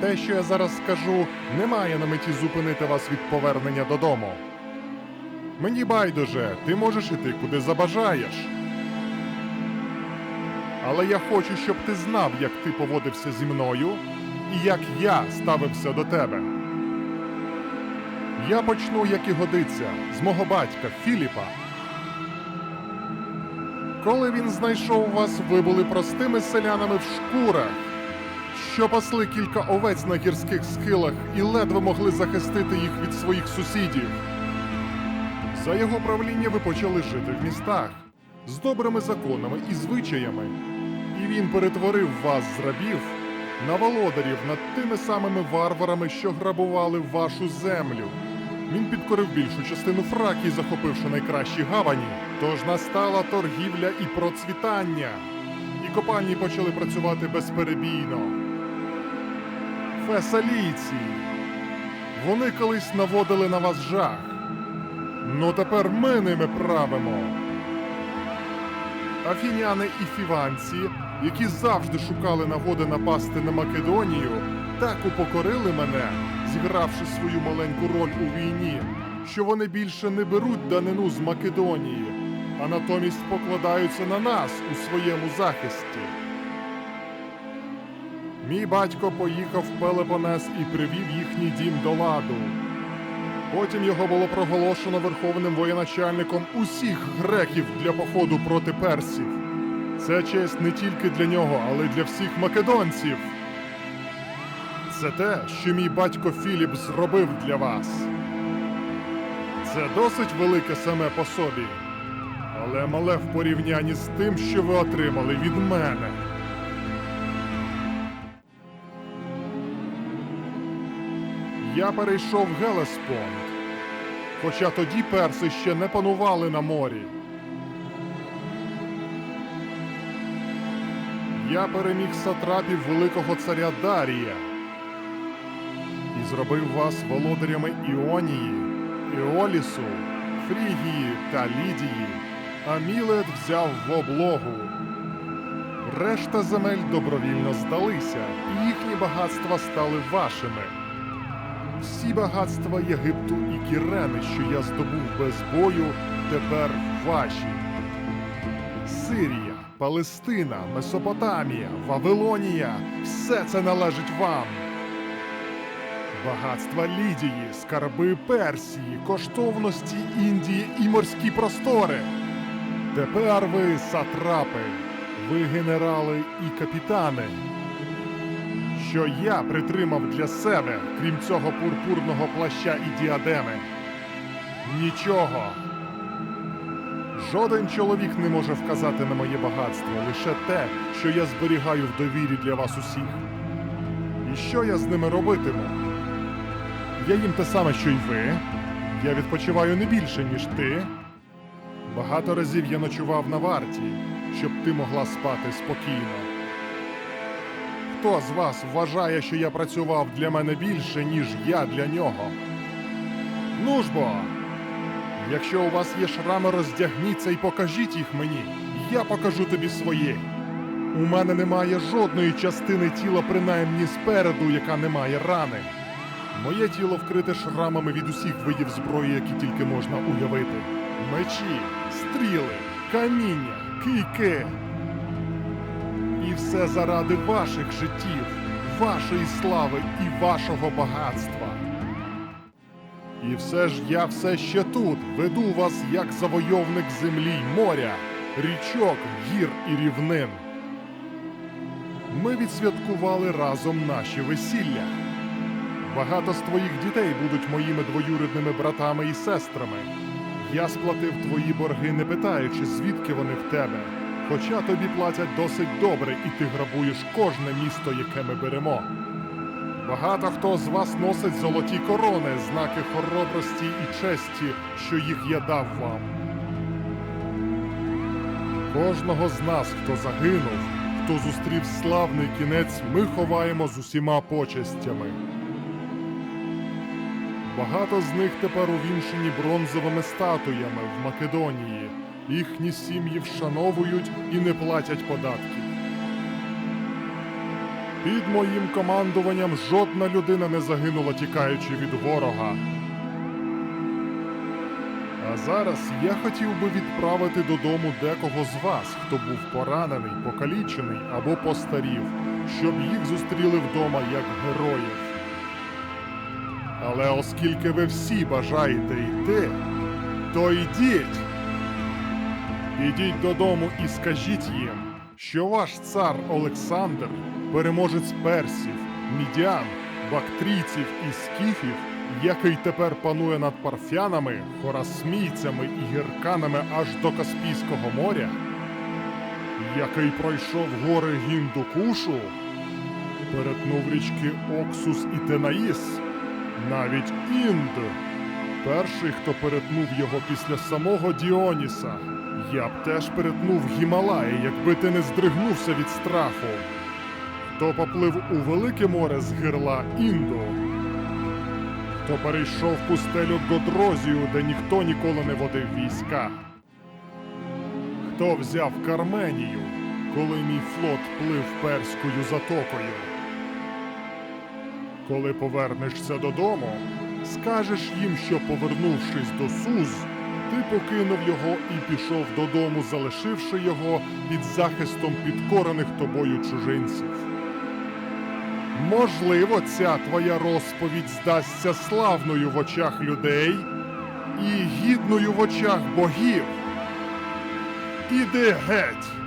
те, що я зараз скажу, не має на меті зупинити вас від повернення додому. Мені байдуже, ти можеш іти куди забажаєш. Але я хочу, щоб ти знав, як ти поводився зі мною і як я ставився до тебе. Я почну, як і годиться, з мого батька Філіпа. Коли він знайшов вас, ви були простими селянами в шкурах, що пасли кілька овець на гірських схилах і ледве могли захистити їх від своїх сусідів. За його правління ви почали жити в містах з добрими законами і звичаями, і він перетворив вас з рабів на володарів над тими самими варварами, що грабували вашу землю. Він підкорив більшу частину Фракії, захопивши найкращі гавані. Тож настала торгівля і процвітання. І копальні почали працювати безперебійно. Фесалійці. Вони колись наводили на вас жах. Ну тепер ми ними правимо. Афіняни і фіванці, які завжди шукали нагоди напасти на Македонію, так упокорили мене, зігравши свою маленьку роль у війні, що вони більше не беруть данину з Македонії, а натомість покладаються на нас у своєму захисті. Мій батько поїхав в Пелепонес і привів їхній дім до ладу. Потім його було проголошено верховним воєначальником усіх греків для походу проти персів. Це честь не тільки для нього, але й для всіх македонців. Це те, що мій батько Філіп зробив для вас. Це досить велике саме по собі, але мале в порівнянні з тим, що ви отримали від мене. Я перейшов Гелеспонд, хоча тоді перси ще не панували на морі. Я переміг сатрапів великого царя Дарія і зробив вас володарями Іонії, Іолісу, Фрігії та Лідії, а Мілет взяв в облогу. Решта земель добровільно здалися, і їхні багатства стали вашими. Всі багатства Єгипту і Кірени, що я здобув без бою, тепер ваші. Сирія, Палестина, Месопотамія, Вавилонія все це належить вам. Багатства Лідії, скарби Персії, коштовності Індії і морські простори. Тепер ви сатрапи, ви генерали і капітани що я притримав для себе, крім цього пурпурного плаща і діадеми. Нічого. Жоден чоловік не може вказати на моє багатство, лише те, що я зберігаю в довірі для вас усіх. І що я з ними робитиму? Я їм те саме, що й ви. Я відпочиваю не більше, ніж ти. Багато разів я ночував на варті, щоб ти могла спати спокійно. Хто з вас вважає, що я працював для мене більше, ніж я для нього? Ну ж бо, якщо у вас є шрами, роздягніться і покажіть їх мені. Я покажу тобі свої. У мене немає жодної частини тіла, принаймні спереду, яка не має рани. Моє тіло вкрите шрамами від усіх видів зброї, які тільки можна уявити: мечі, стріли, каміння, кийки. І все заради ваших життів, вашої слави і вашого багатства. І все ж я все ще тут веду вас як завойовник землі й моря, річок, гір і рівнин. Ми відсвяткували разом наші весілля. Багато з твоїх дітей будуть моїми двоюрідними братами і сестрами. Я сплатив твої борги, не питаючи, звідки вони в тебе. Хоча тобі платять досить добре, і ти грабуєш кожне місто, яке ми беремо. Багато хто з вас носить золоті корони, знаки хоробрості і честі, що їх я дав вам. Кожного з нас, хто загинув, хто зустрів славний кінець, ми ховаємо з усіма почестями. Багато з них тепер увінчені бронзовими статуями в Македонії. Їхні сім'ї вшановують і не платять податків. Під моїм командуванням жодна людина не загинула, тікаючи від ворога. А зараз я хотів би відправити додому декого з вас, хто був поранений, покалічений або постарів, щоб їх зустріли вдома як героїв. Але оскільки ви всі бажаєте йти, то йдіть. Ідіть додому і скажіть їм, що ваш цар Олександр, переможець персів, мідян, бактрійців і скіфів, який тепер панує над парфянами, хорасмійцями і гірканами аж до Каспійського моря, який пройшов гори Гіндукушу, перетнув річки Оксус і Тенаїс, навіть Інд, перший, хто перетнув його після самого Діоніса. Я б теж перетнув Гімалаї, якби ти не здригнувся від страху. Хто поплив у Велике море з гирла Інду, хто перейшов пустелю Годрозію, де ніхто ніколи не водив війська. Хто взяв Карменію, коли мій флот плив перською затокою. Коли повернешся додому, скажеш їм, що повернувшись до Суз, ти покинув його і пішов додому, залишивши його під захистом підкорених тобою чужинців. Можливо, ця твоя розповідь здасться славною в очах людей і гідною в очах богів. Іди геть!